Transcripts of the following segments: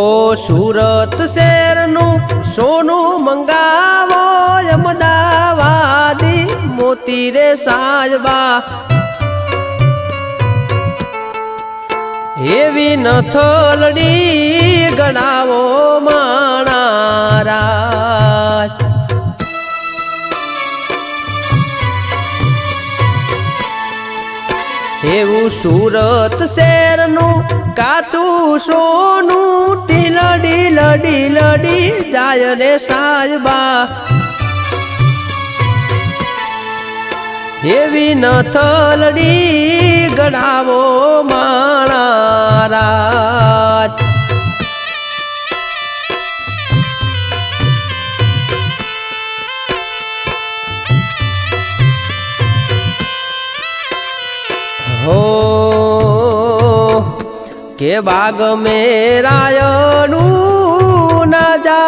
હો સુરત શહેરનું સોનું મંગાવો અમદાવાદી મોતી રે સાજવા. એવી નથલડી ગણાવો માણારાજ એવું સુરત શેરનું કાચું સોનું. ટીલડી લડી લડી જાય રે સાજબા એવી નથલડી ગણાવો હો કે બાગ મેરાયનું ના જા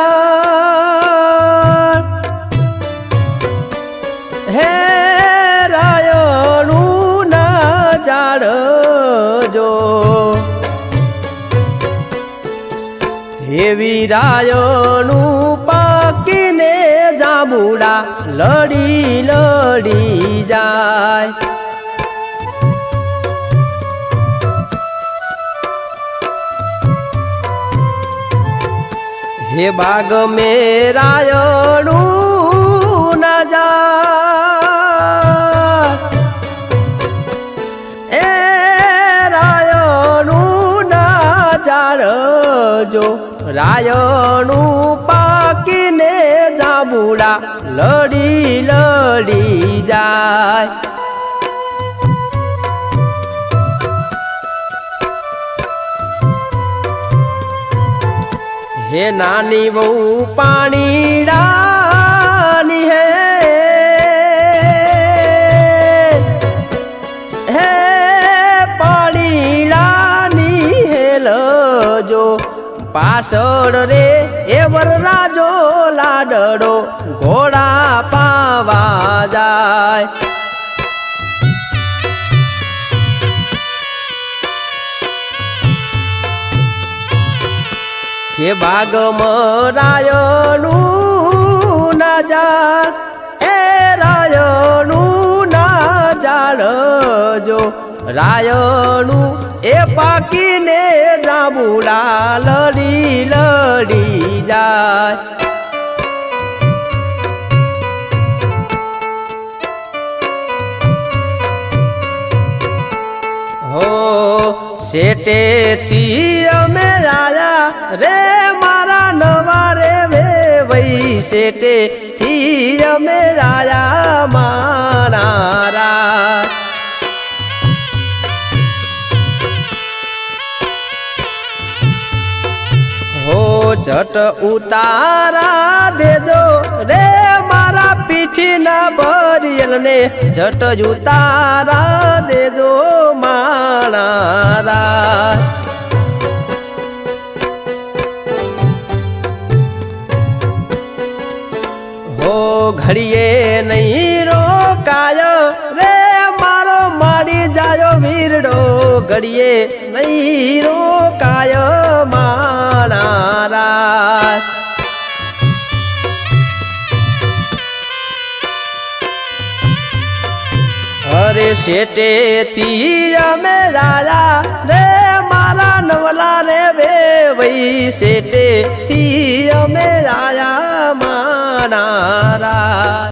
હે રાયણું ના જાડ જો. એવી રાયણું પાકીને જાંબુડા લડી લડી હે બાગ મેરાયણું ના જા. એ રાયણું ના જાણજો. રાયણું પાકીને જાંબુડા લડી લડી જાય. હે નાની બહુ પાણીડાની હે. હે પાણીડાની હે જો પાછળ રે એવર રાજો લાડડો ઘોડા પાવા જાય. કે ભાગ મરાયનું ના જાળ, એ રાયનું ના ઝાડ જો રાયનું એ પાકીને જાંબુડા લડી લડી જાય. હો, શેટેથી અમે રે મારા નવા રે વે વૈ શેટે થી અમે આયા મારા હો જટ ઉતારા દેજો રે મારા પીઠીના બરિયલ ને જટ ઉતારા દેજો. ઘડીએ નહીં રોકાયો. રે મારો માડી જાયો વીરડો ઘડીએ નહીં રોકાયો મારા અરે શેટેથી અમે રાજા. રે મારા નવલા રે વે વઈ શેટેથી અમે રાજા ஆனாரா